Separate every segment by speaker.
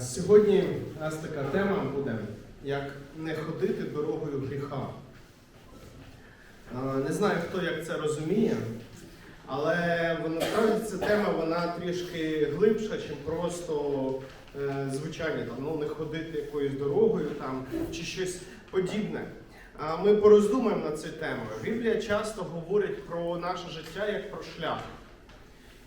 Speaker 1: Сьогодні у нас така тема буде, як не ходити дорогою гріха. Е, Не знаю, хто як це розуміє, але насправді ця тема вона трішки глибша, ніж просто е, звичайні там, ну, не ходити якоюсь дорогою там, чи щось подібне. Ми пороздумаємо над цією темою. Біблія часто говорить про наше життя як про шлях.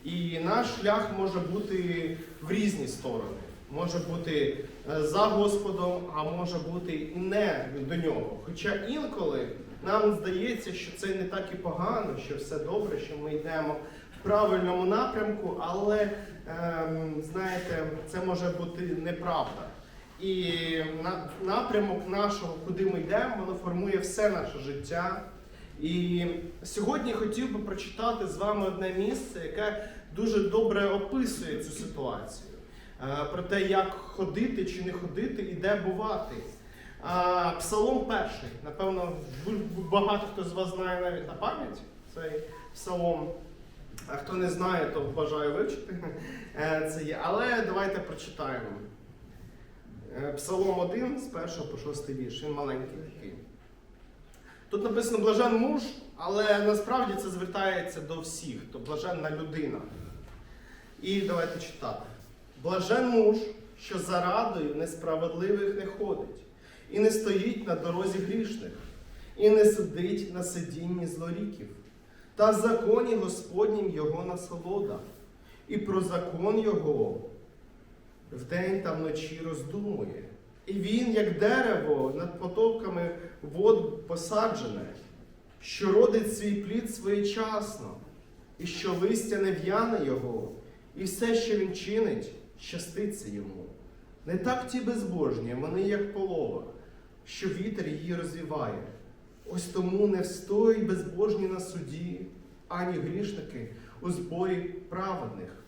Speaker 1: І наш шлях може бути в різні сторони. Може бути е, за Господом, а може бути і не до нього. Хоча інколи нам здається, що це не так і погано, що все добре, що ми йдемо в правильному напрямку, але ем, знаєте, це може бути неправда. І напрямок нашого, куди ми йдемо, воно формує все наше життя. І сьогодні хотів би прочитати з вами одне місце, яке дуже добре описує цю ситуацію. Е, Про те, як ходити чи не ходити і де бувати. Псалом перший. Напевно, багато хто з вас знає навіть на пам'ять цей псалом. А хто не знає, то бажаю вивчити. Е, Це є. Але давайте прочитаємо. Е, Псалом 1 з 1 по 6 вірш. Він маленький такий. Тут написано блажен муж, але насправді це звертається до всіх, то блаженна людина. І давайте читати. Блажен муж, що за радою несправедливих не ходить, і не стоїть на дорозі грішних, і не сидить на сидінні злоріків. Та в законі Господнім його насолода, і про закон його вдень та вночі роздумує. І він, як дерево, над потоками вод посаджене, що родить свій плід своєчасно, і що листя не в'яне його, і все, що він чинить, щаститься йому. Не так ті безбожні, вони як полова, що вітер її розвіває. Ось тому не встоїть безбожні на суді, ані грішники у зборі праведних.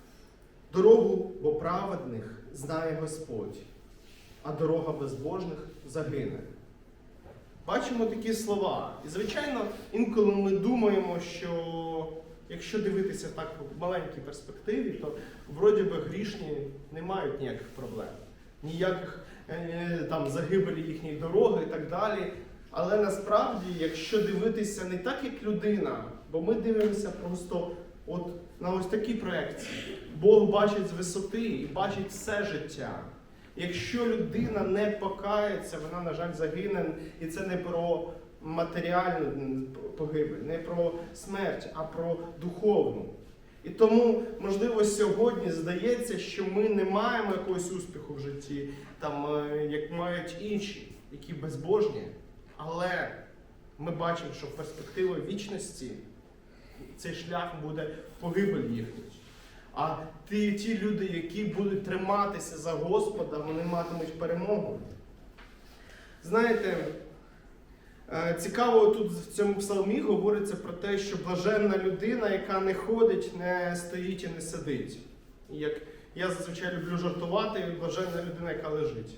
Speaker 1: Дорогу бо праведних знає Господь, а дорога безбожних загине. Бачимо такі слова. І, звичайно, інколи ми думаємо, що якщо дивитися так в маленькій перспективі, то вроді би грішні не мають ніяких проблем, ніяких е, там загибелі їхньої дороги і так далі. Але насправді, якщо дивитися не так, як людина, бо ми дивимося просто от на ось такі проекції. Бог бачить з висоти і бачить все життя. Якщо людина не покається, вона, на жаль, загине, і це не про матеріальну погибель, не про смерть, а про духовну. І тому, можливо, сьогодні здається, що ми не маємо якогось успіху в житті, там, е, як мають інші, які безбожні. Але ми бачимо, що перспектива вічності цей шлях буде погибель їхню. А ті, ті люди, які будуть триматися за Господа, вони матимуть перемогу. Знаєте, цікаво тут в цьому псалмі говориться про те, що блаженна людина, яка не ходить, не стоїть і не сидить. Як я зазвичай люблю жартувати, блаженна людина, яка лежить.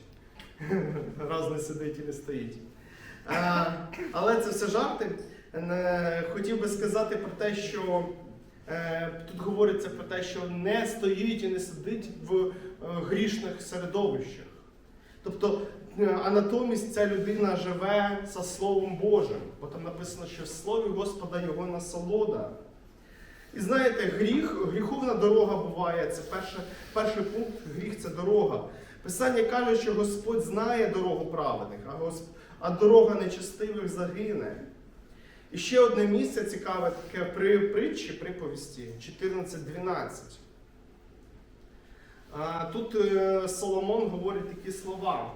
Speaker 1: Раз не сидить і не стоїть. Е, Але це все жарти. Е, Хотів би сказати про те, що е, тут говориться про те, що не стоїть і не сидить в е, грішних середовищах. Тобто, е, а натомість ця людина живе за Словом Божим, бо там написано, що в Слові Господа його насолода. І знаєте, гріх, гріховна дорога буває. Це перше, перший пункт гріх це дорога. Писання каже, що Господь знає дорогу праведних, а, Гос- а дорога нечестивих загине. І ще одне місце цікаве таке при притчі, приповісті 14.12. Тут е, Соломон говорить такі слова.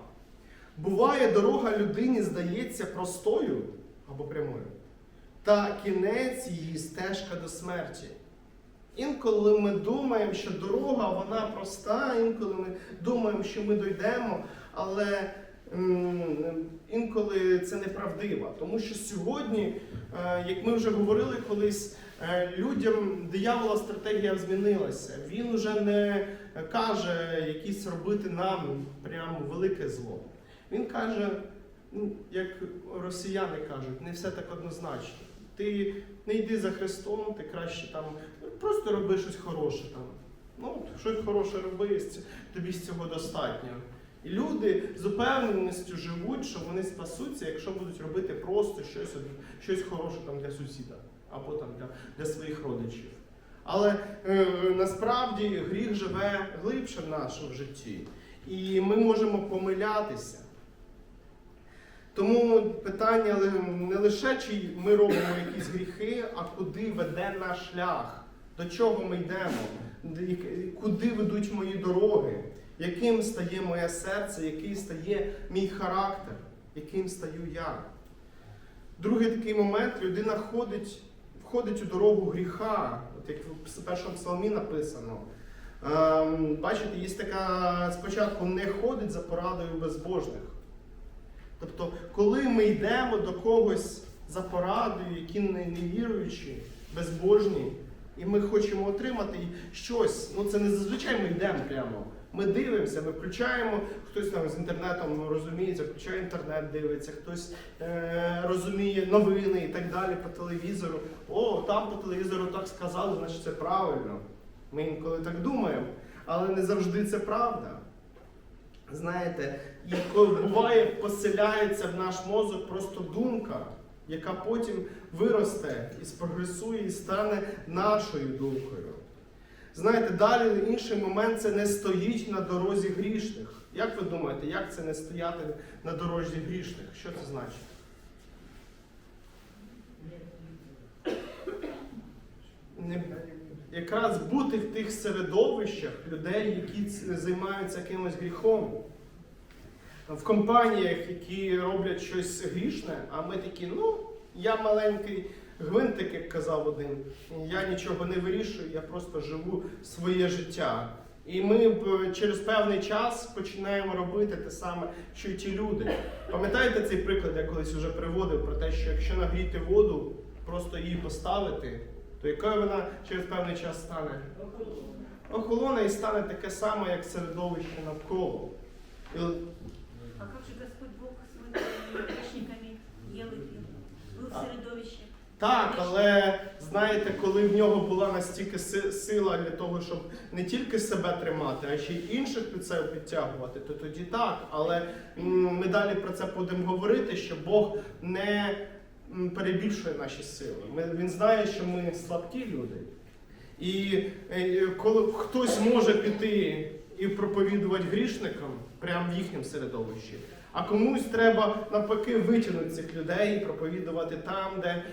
Speaker 1: Буває, дорога людині здається простою або прямою, та кінець її стежка до смерті. Інколи ми думаємо, що дорога вона проста, інколи ми думаємо, що ми дійдемо, але інколи це неправдиво. Тому що сьогодні, е, як ми вже говорили колись, е, людям диявола стратегія змінилася. Він уже не каже якісь робити нам прямо велике зло. Він каже, ну, як росіяни кажуть, не все так однозначно. Ти не йди за Христом, ти краще там просто роби щось хороше там. Ну, щось хороше роби, тобі з цього достатньо. І люди з упевненістю живуть, що вони спасуться, якщо будуть робити просто щось, щось хороше там для сусіда або там для, для своїх родичів. Але е, насправді гріх живе глибше в нашому житті. І ми можемо помилятися. Тому питання не лише чи ми робимо якісь гріхи, а куди веде наш шлях, до чого ми йдемо, куди ведуть мої дороги, яким стає моє серце, який стає мій характер, яким стаю я. Другий такий момент людина ходить, входить у дорогу гріха, от як в першому псалмі написано. Ем, бачите, є така спочатку не ходить за порадою безбожних. Тобто, коли ми йдемо до когось за порадою, які не, віруючі, безбожні, і ми хочемо отримати щось, ну це не зазвичай ми йдемо прямо. Ми дивимося, ми включаємо, хтось там з інтернетом розуміється, включає інтернет, дивиться, хтось е, розуміє новини і так далі по телевізору. О, там по телевізору так сказали, значить це правильно. Ми інколи так думаємо, але не завжди це правда. Знаєте, і буває, поселяється в наш мозок просто думка, яка потім виросте і спрогресує, і стане нашою думкою. Знаєте, далі інший момент це не стоїть на дорозі грішних. Як ви думаєте, як це не стояти на дорозі грішних? Що це значить? Не, якраз бути в тих середовищах людей, які займаються якимось гріхом. В компаніях, які роблять щось грішне, а ми такі, ну, я маленький гвинтик, як казав один, я нічого не вирішую, я просто живу своє життя. І ми б через певний час починаємо робити те саме, що й ті люди. Пам'ятаєте цей приклад, я колись вже приводив про те, що якщо нагріти воду, просто її поставити, то якою вона через певний час стане? Охолоне і стане таке саме, як середовище навколо. І
Speaker 2: А как же Господь Бог своими грешниками ел и в
Speaker 1: А.
Speaker 2: середовище.
Speaker 1: Так, але знаєте, коли в нього була настільки сила для того, щоб не тільки себе тримати, а ще й інших під себе підтягувати, то тоді так. Але ми далі про це будемо говорити, що Бог не перебільшує наші сили. Ми, він знає, що ми слабкі люди. І е, коли хтось може піти і проповідувати грішникам прямо в їхньому середовищі, а комусь треба навпаки витягнути цих людей і проповідувати там, де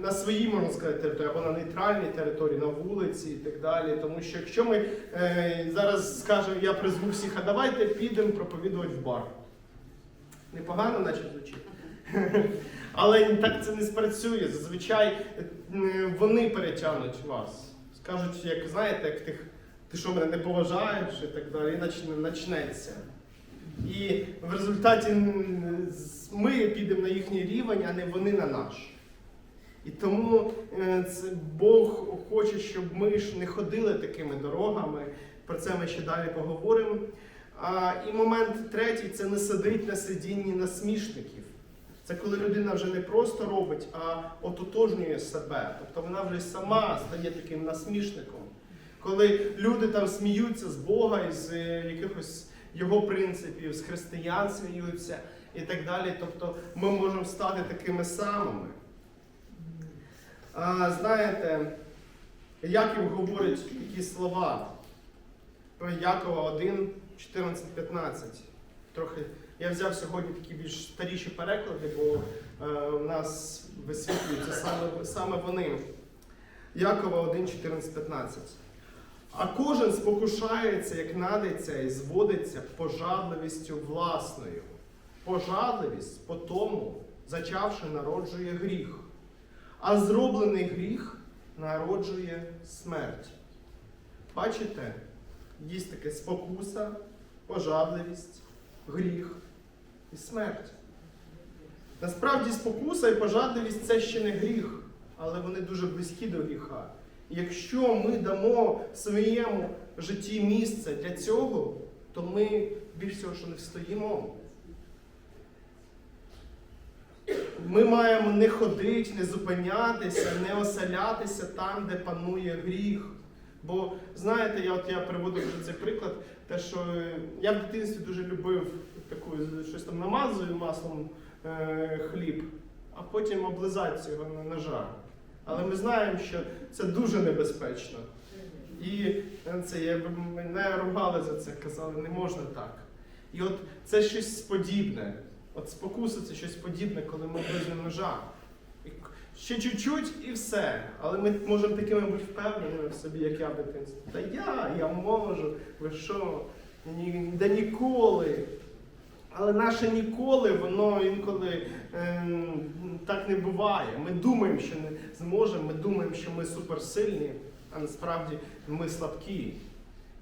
Speaker 1: на своїй, можна сказати, території, або на нейтральній території, на вулиці і так далі. Тому що якщо ми е, зараз скажемо, я призву всіх, а давайте підемо проповідувати в бар. Непогано, наче звучить. Але так це не спрацює. Зазвичай е, вони перетягнуть вас. Скажуть, як знаєте, як тих, ти що мене не поважаєш і так далі, і начне- почнеться. І в результаті ми підемо на їхній рівень, а не вони на наш. І тому е, Бог хоче, щоб ми ж не ходили такими дорогами. Про це ми ще далі поговоримо. І момент третій це не сидить на сидінні насмішників. Це коли людина вже не просто робить, а ототожнює себе. Тобто вона вже сама стає таким насмішником. Коли люди там сміються з Бога з е, якихось його принципів, з християн сміються і так далі. Тобто ми можемо стати такими самими. А, знаєте, Яків говорить такі слова про Якова 1, 14, 15. Трохи я взяв сьогодні такі більш старіші переклади, бо е, в нас висвітлюються саме, саме вони. Якова 1, 14, 15. А кожен спокушається, як надиться, і зводиться пожадливістю власною. Пожадливість по тому, зачавши, народжує гріх, а зроблений гріх народжує смерть. Бачите, є таке спокуса, пожадливість, гріх і смерть. Насправді спокуса і пожадливість це ще не гріх, але вони дуже близькі до гріха. Якщо ми дамо своєму житті місце для цього, то ми більш всього, що не встоїмо. Ми маємо не ходити, не зупинятися, не оселятися там, де панує гріх. Бо знаєте, я от я приводу вже цей приклад, те, що я в дитинстві дуже любив таку щось там намазую маслом е, хліб, а потім облизати цього на ножа. Але ми знаємо, що це дуже небезпечно. І е, це я мене ругали за це, казали, не можна так. І от це щось подібне. От спокуса це щось подібне, коли ми близьмо ножа. Ще чуть-чуть і все. Але ми можемо такими бути впевненими в собі, як я в дитинстві. Та я, я можу, ви що? Ні, да ніколи. Але наше ніколи, воно інколи ем, так не буває. Ми думаємо, що не зможемо, ми думаємо, що ми суперсильні, а насправді ми слабкі.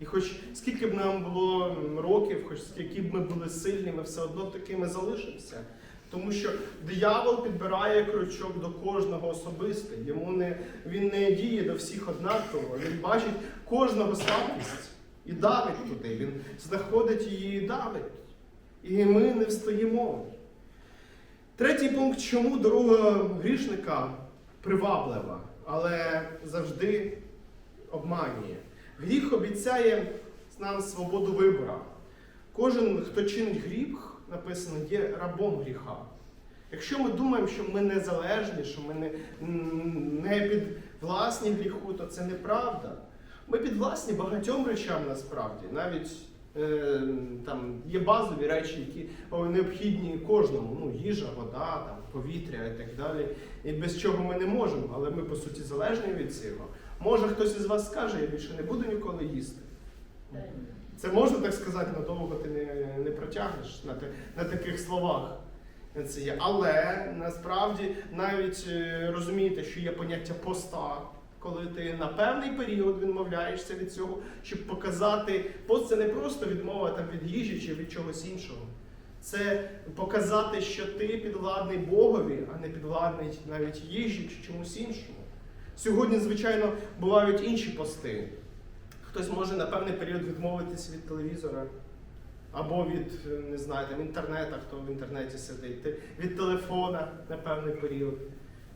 Speaker 1: І хоч скільки б нам було років, хоч скільки б ми були сильні, ми все одно такими залишимося. Тому що диявол підбирає крючок до кожного особисто. Йому не, він не діє до всіх однаково. Він бачить кожного слабкість і давить туди. Він знаходить її і давить. І ми не встоїмо. Третій пункт, чому дорога грішника приваблива, але завжди обманює. Гріх обіцяє нам свободу вибору. Кожен, хто чинить гріх, написано, є рабом гріха. Якщо ми думаємо, що ми незалежні, що ми не, не під власні гріху, то це неправда. Ми підвласні багатьом речам насправді. Навіть там є базові речі, які необхідні кожному. Ну, їжа, вода, там, повітря і так далі. І без чого ми не можемо, але ми по суті залежні від цього. Може хтось із вас скаже, я більше не буду ніколи їсти. Це можна так сказати, надовго ти не, не протягнеш на, на таких словах. Це є. Але насправді навіть е, розумієте, що є поняття поста, коли ти на певний період відмовляєшся від цього, щоб показати, пост це не просто відмова там, від їжі чи від чогось іншого. Це показати, що ти підвладний Богові, а не підвладний навіть їжі чи чомусь іншому. Сьогодні, звичайно, бувають інші пости. Хтось може на певний період відмовитися від телевізора. Або від, не знаю, там, інтернету, хто в інтернеті сидить, від телефона на певний період.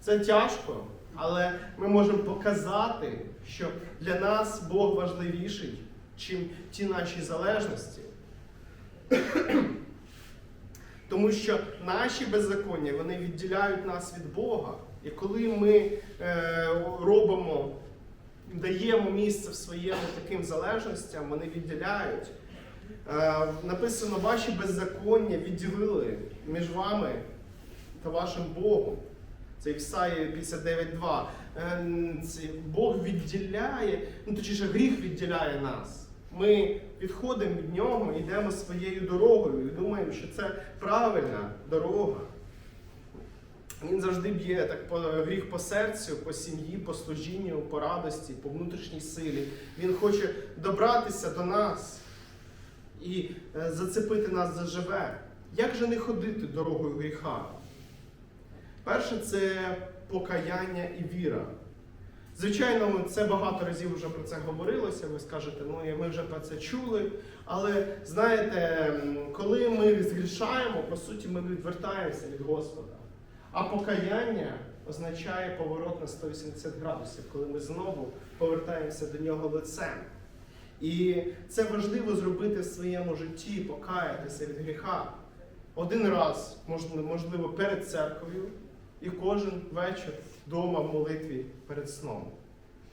Speaker 1: Це тяжко, але ми можемо показати, що для нас Бог важливіший, чим ті наші залежності. Тому що наші беззаконня вони відділяють нас від Бога. І коли ми е, робимо, даємо місце в своєму таким залежностям, вони відділяють. Е, написано, ваші беззаконня відділили між вами та вашим Богом. Це Ісаї 59.2. Е, Бог відділяє, ну точніше, гріх відділяє нас. Ми відходимо від нього, йдемо своєю дорогою і думаємо, що це правильна дорога. Він завжди б'є так по гріх по серцю, по сім'ї, по служінню, по радості, по внутрішній силі. Він хоче добратися до нас і е, зацепити нас заживе. Як же не ходити дорогою гріха? Перше це покаяння і віра. Звичайно, це багато разів вже про це говорилося. Ви скажете, ну ми вже про це чули. Але знаєте, коли ми згрішаємо, по суті, ми відвертаємося від Господа. А покаяння означає поворот на 180 градусів, коли ми знову повертаємося до нього лицем. І це важливо зробити в своєму житті, покаятися від гріха. Один раз, можливо, перед церквою, і кожен вечір вдома в молитві перед сном.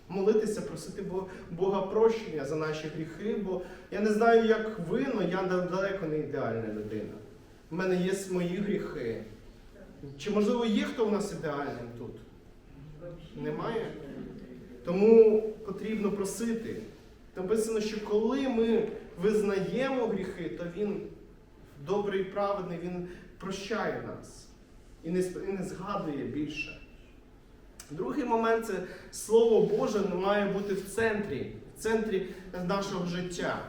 Speaker 1: Молитися, просити Бога прощення за наші гріхи, бо я не знаю, як ви, але я далеко не ідеальна людина. У мене є мої гріхи. Чи можливо є хто в нас ідеальним тут? Немає? Тому потрібно просити. Написано, що коли ми визнаємо гріхи, то Він добрий і праведний, Він прощає нас і не, згадує більше. Другий момент це Слово Боже має бути в центрі, в центрі нашого життя.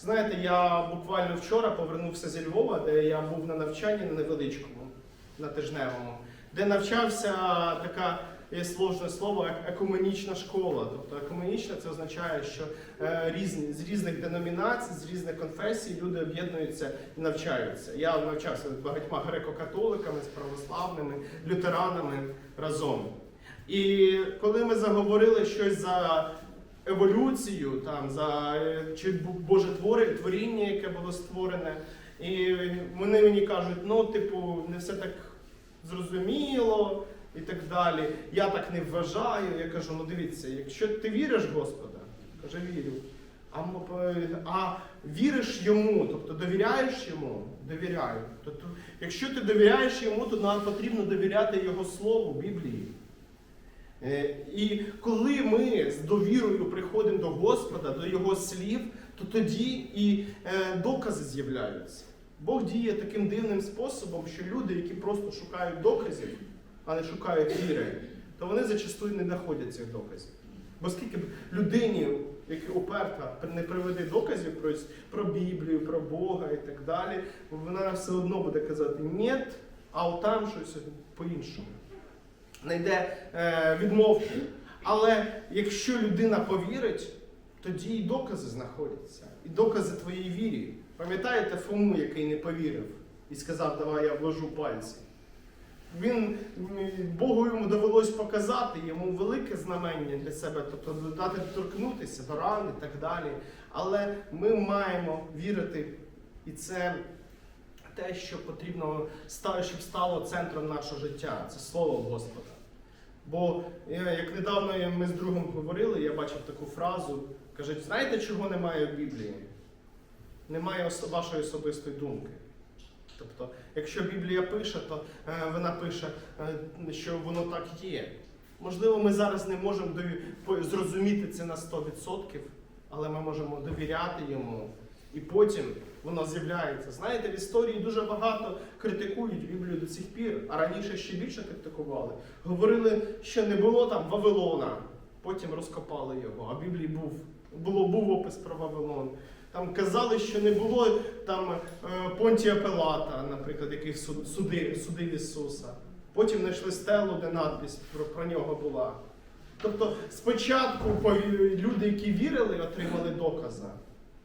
Speaker 1: Знаєте, я буквально вчора повернувся зі Львова, де я був на навчанні на невеличкому, на тижневому, де навчався така є сложне слово ек- екуменічна школа. Тобто екуменічна це означає, що е, різні, з різних деномінацій, з різних конфесій люди об'єднуються і навчаються. Я навчався з багатьма греко-католиками, з православними, лютеранами разом. І коли ми заговорили щось за еволюцію, там, за е, чи Боже творіння, яке було створене. І вони мені кажуть, ну, типу, не все так зрозуміло і так далі. Я так не вважаю. Я кажу, ну дивіться, якщо ти віриш Господа, каже, вірю. А, а віриш йому, тобто довіряєш йому, довіряю. Тобто, якщо ти довіряєш йому, то нам потрібно довіряти його слову, Біблії. Е, І коли ми з довірою приходимо до Господа, до Його слів, то тоді і е, докази з'являються. Бог діє таким дивним способом, що люди, які просто шукають доказів, а не шукають віри, то вони зачастую не знаходять цих доказів. Бо скільки б людині, яка уперта, не приведе доказів про, про Біблію, про Бога і так далі, вона все одно буде казати ні, а от там щось по-іншому. Знайде е, відмовки. Але якщо людина повірить, тоді і докази знаходяться. І докази твоєї вірі. Пам'ятаєте Фому, який не повірив і сказав, давай я вложу пальці. Він, Богу йому довелось показати йому велике знамення для себе, тобто дати торкнутися до ран і так далі. Але ми маємо вірити, і це те, що потрібно, щоб стало центром нашого життя. Це слово Господа. Бо е, як недавно ми з другом говорили, я бачив таку фразу, кажуть, знаєте, чого немає в Біблії? Немає вашої особистої думки. Тобто, якщо Біблія пише, то е, вона пише, е, що воно так є. Можливо, ми зараз не можемо зрозуміти це на 100%, але ми можемо довіряти йому. І потім воно з'являється. Знаєте, в історії дуже багато критикують Біблію до цих пір, а раніше ще більше критикували. Говорили, що не було там Вавилона, потім розкопали його, а в Біблії був, було, був опис про Вавилон. Там казали, що не було там е, Понтія Пилата, наприклад, який суд- судив, судив Ісуса. Потім знайшли стелу, де надпись про, про нього була. Тобто спочатку люди, які вірили, отримали докази.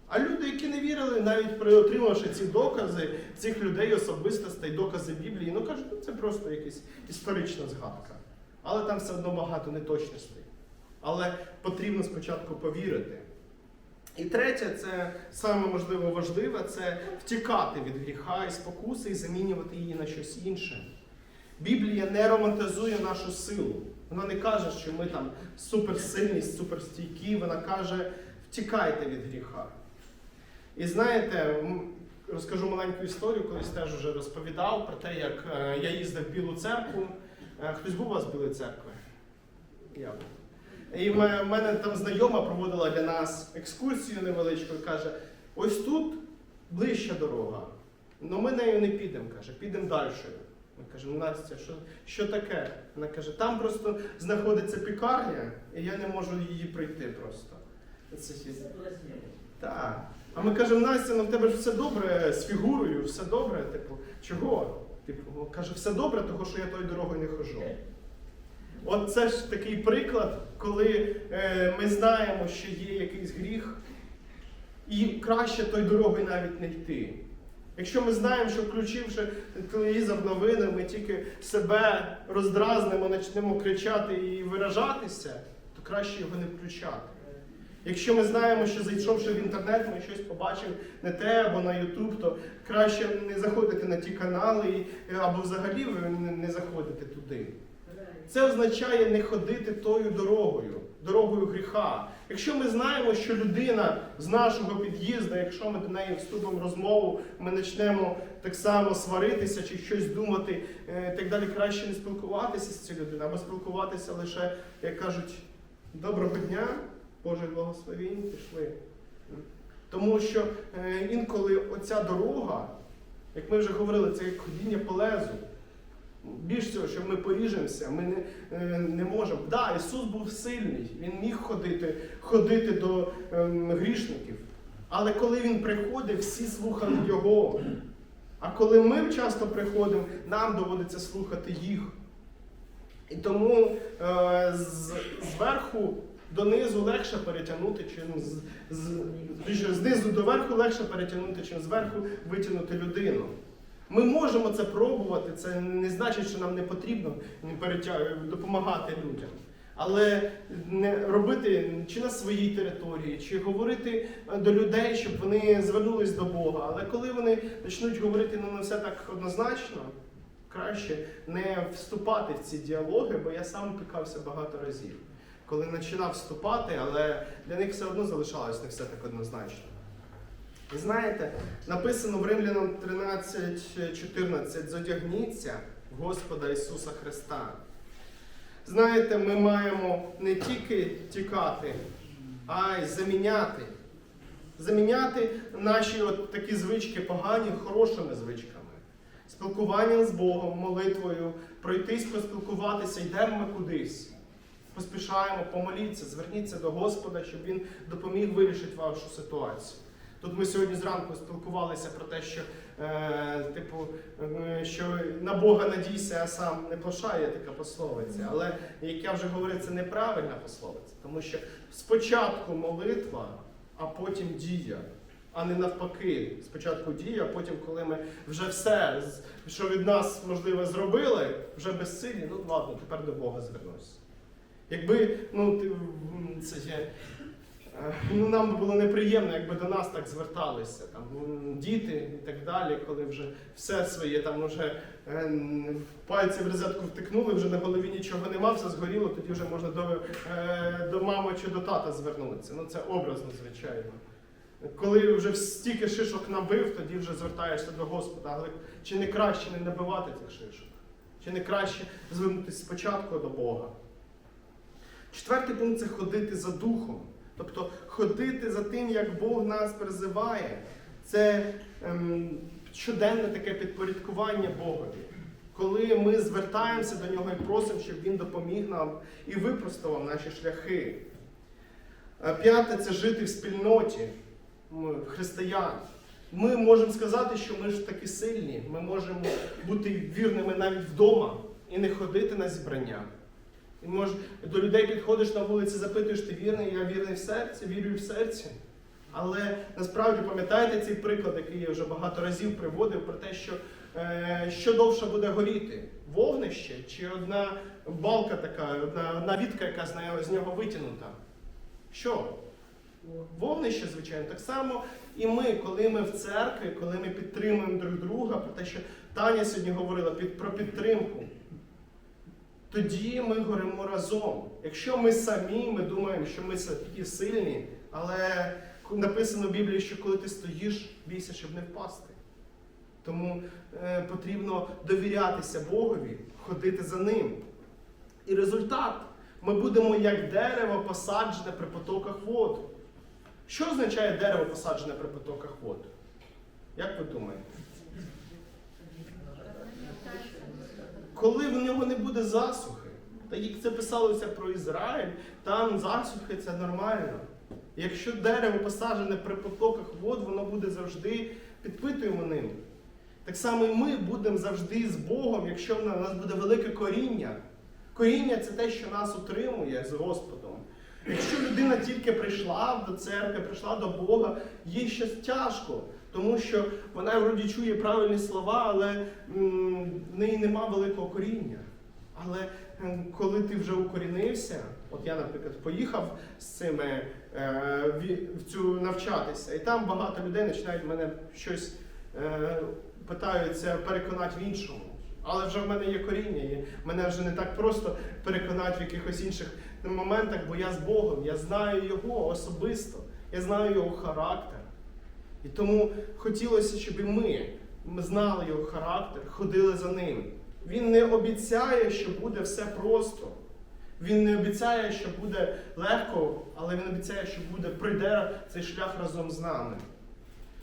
Speaker 1: А люди, які не вірили, навіть отримавши ці докази, цих людей особистостей, докази Біблії, ну кажуть, ну це просто якась історична згадка. Але там все одно багато неточностей. Але потрібно спочатку повірити. І третє, це саме можливо важливе, це втікати від гріха і спокуси і замінювати її на щось інше. Біблія не романтизує нашу силу. Вона не каже, що ми там суперсильні, суперстійкі. Вона каже, втікайте від гріха. І знаєте, розкажу маленьку історію, колись теж вже розповідав про те, як е, я їздив в Білу церкву. Е, Хтось був у вас з Білої церкви? Я був. І в мене- там знайома проводила для нас екскурсію невеличку і каже: ось тут ближча дорога. але ми нею не підемо, каже, підемо далі. Ми кажемо, Настя, що, що таке? Вона каже, там просто знаходиться пікарня, і я не можу її пройти просто. Це так. А ми кажемо, Настя, ну в тебе ж все добре з фігурою, все добре. Типу, чого? Типу, каже, все добре, тому що я тою дорогою не хожу. От це ж такий приклад, коли е, ми знаємо, що є якийсь гріх, і краще той дорогою навіть не йти. Якщо ми знаємо, що включивши телевізор новини, ми тільки себе роздразнимо, почнемо кричати і виражатися, то краще його не включати. Якщо ми знаємо, що зайшовши в інтернет, ми щось побачимо не те або на Ютуб, то краще не заходити на ті канали або взагалі не- заходити туди. Це означає не ходити тою дорогою, дорогою гріха. Якщо ми знаємо, що людина з нашого під'їзду, якщо ми до неї вступимо в розмову, ми почнемо так само сваритися чи щось думати, е, так далі, краще не спілкуватися з цією людиною, або спілкуватися лише, як кажуть, доброго дня, Божих благословінь, пішли. Тому що е, інколи оця дорога, як ми вже говорили, це як ходіння по лезу. Більш цього, що ми поріжемося, ми не, е, не можемо. Так, да, Ісус був сильний, Він міг ходити, ходити до ем, грішників. Але коли Він приходив, всі слухали Його. А коли ми часто приходимо, нам доводиться слухати їх. І тому е, з, зверху донизу легше перетягнути, чим з, з, знизу до верху легше перетягнути, чим зверху витягнути людину. Ми можемо це пробувати, це не значить, що нам не потрібно допомагати людям. Але не робити чи на своїй території, чи говорити е, до людей, щоб вони звернулись до Бога. Але коли вони почнуть говорити ну, не все так однозначно, краще не вступати в ці діалоги, бо я сам пікався багато разів. Коли починав вступати, але для них все одно залишалось не все так однозначно. І знаєте, написано в Римлянам 13.14 зодягніться Господа Ісуса Христа. Знаєте, ми маємо не тільки тікати, а й заміняти. Заміняти наші от такі звички погані хорошими звичками. Спілкуванням з Богом, молитвою, пройтись, поспілкуватися, йдемо ми кудись. Поспішаємо, помоліться, зверніться до Господа, щоб Він допоміг вирішити вашу ситуацію. Тут ми сьогодні зранку спілкувалися про те, що, е, типу, е, що на Бога надійся, а сам не пошає така пословиця. Але як я вже говорив, це неправильна пословиця, тому що спочатку молитва, а потім дія. А не навпаки, спочатку дія, а потім, коли ми вже все, що від нас можливо зробили, вже безсилі, ну ладно, тепер до Бога звернусь. Якби ну, це є, ну, нам було неприємно, якби до нас так зверталися, там, діти і так далі, коли вже все своє там вже е, пальці в розетку втикнули, вже на голові нічого нема, все згоріло, тоді вже можна до, е, до мами чи до тата звернутися. Ну це образно, звичайно. Коли вже стільки шишок набив, тоді вже звертаєшся до Господа. Але чи не краще не набивати цих шишок? Чи не краще звернутися спочатку до Бога? Четвертий пункт це ходити за духом. Тобто ходити за тим, як Бог нас призиває. Це ем, щоденне таке підпорядкування Богові. Коли ми звертаємося до нього і просимо, щоб він допоміг нам і випростував наші шляхи. Е, П'яте це жити в спільноті християн. Ми можемо сказати, що ми ж такі сильні. Ми можемо бути вірними навіть вдома і не ходити на зібрання. І може, до людей підходиш на вулиці, запитуєш, ти вірний, я вірний в серці, вірю в серці. Але насправді пам'ятаєте цей приклад, який я вже багато разів приводив, про те, що е, що довше буде горіти? Вогнище чи одна балка така, одна, одна вітка, яка з, нього витягнута? Що? Вогнище, звичайно, так само і ми, коли ми в церкві, коли ми підтримуємо друг друга, про те, що Таня сьогодні говорила про підтримку. Тоді ми горимо разом. Якщо ми самі, ми думаємо, що ми такі сильні, але написано в Біблії, що коли ти стоїш, бійся, щоб не впасти. Тому е, потрібно довірятися Богові, ходити за ним. І результат ми будемо як дерево посаджене при потоках вод. Що означає дерево посаджене при потоках вод? Як ви думаєте? Коли в нього не буде засухи, та як це писалося про Ізраїль, там засухи це нормально. Якщо дерево посаджене при потоках вод, воно буде завжди підпитуємо ним. Так само і ми будемо завжди з Богом, якщо в нас буде велике коріння. Коріння це те, що нас утримує з Господом. Якщо людина тільки прийшла до церкви, прийшла до Бога, їй щось тяжко, тому що вона вроді чує правильні слова, але в неї нема великого коріння. Але коли ти вже укорінився, от я, наприклад, поїхав з цими е, в цю навчатися, і там багато людей починають мене щось е, питаються переконати в іншому. Але вже в мене є коріння, і мене вже не так просто переконати в якихось інших моментах, бо я з Богом, я знаю його особисто, я знаю його характер. І тому хотілося, щоб і ми, знали його характер, ходили за ним. Він не обіцяє, що буде все просто. Він не обіцяє, що буде легко, але він обіцяє, що буде прийде цей шлях разом з нами.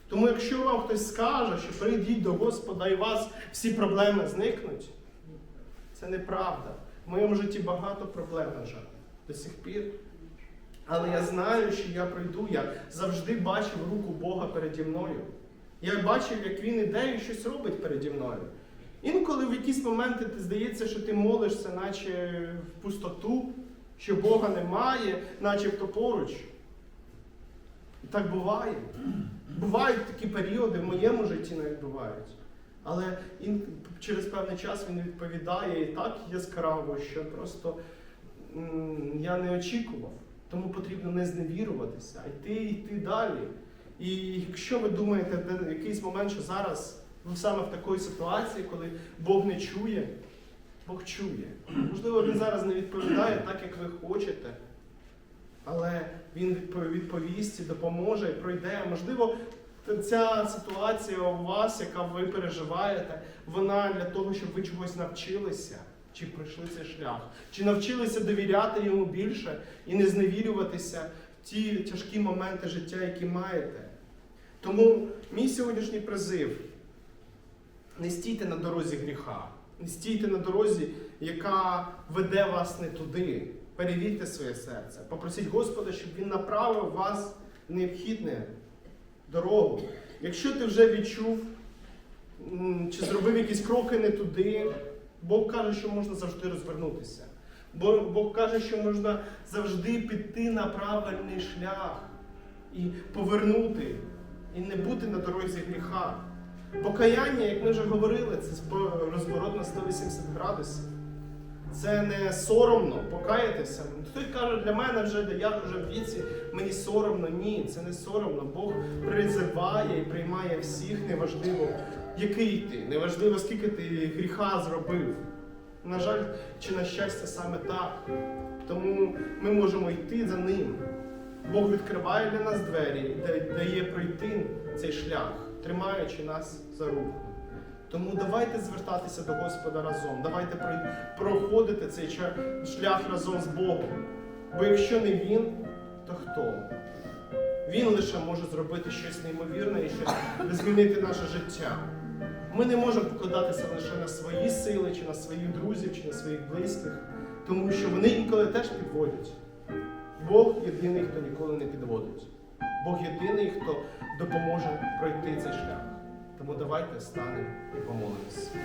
Speaker 1: Тому якщо вам хтось скаже, що прийдіть до Господа і у вас всі проблеми зникнуть, це неправда. В моєму житті багато проблем, на жаль, до сих пір. Але я знаю, що я прийду, я завжди бачив руку Бога переді мною. Я бачив, як він іде і щось робить переді мною. Інколи в якісь моменти ти здається, що ти молишся, наче в пустоту, що Бога немає, начебто поруч. І так буває. Бувають такі періоди, в моєму житті навіть бувають. Але через певний час він відповідає і так яскраво, що просто я не очікував. Тому потрібно не зневірюватися, а йти йти далі. І якщо ви думаєте в якийсь момент, що зараз ви саме в такій ситуації, коли Бог не чує, Бог чує. Можливо, він зараз не відповідає так, як ви хочете, але він відповість і допоможе, і пройде. Можливо, ця ситуація у вас, яка ви переживаєте, вона для того, щоб ви чогось навчилися, чи пройшли цей шлях, чи навчилися довіряти йому більше і не зневірюватися в ті тяжкі моменти життя, які маєте. Тому мій сьогоднішній призив не стійте на дорозі гріха, не стійте на дорозі, яка веде вас не туди. Перевірте своє серце. Попросіть Господа, щоб Він направив вас в необхідне дорогу. Якщо ти вже відчув чи зробив якісь кроки не туди, Бог каже, що можна завжди розвернутися. Бог каже, що можна завжди піти на правильний шлях і повернути, і не бути на дорозі гріха. Покаяння, як ми вже говорили, це розворот на 180 градусів. Це не соромно покаятися. Хтось каже, для мене вже я вже в віці, мені соромно. Ні, це не соромно. Бог призиває і приймає всіх, неважливо, який ти, неважливо, скільки ти гріха зробив. На жаль, чи на щастя саме так. Тому ми можемо йти за ним. Бог відкриває для нас двері і дає пройти цей шлях, тримаючи нас за руку. Тому давайте звертатися до Господа разом, давайте проходити цей шлях разом з Богом. Бо якщо не Він, то хто? Він лише може зробити щось неймовірне і щось змінити наше життя. Ми не можемо покладатися лише на свої сили, чи на своїх друзів, чи на своїх близьких, тому що вони інколи теж підводять. Бог єдиний, хто ніколи не підводить. Бог єдиний, хто допоможе пройти цей шлях. Тому давайте станемо і помолимось.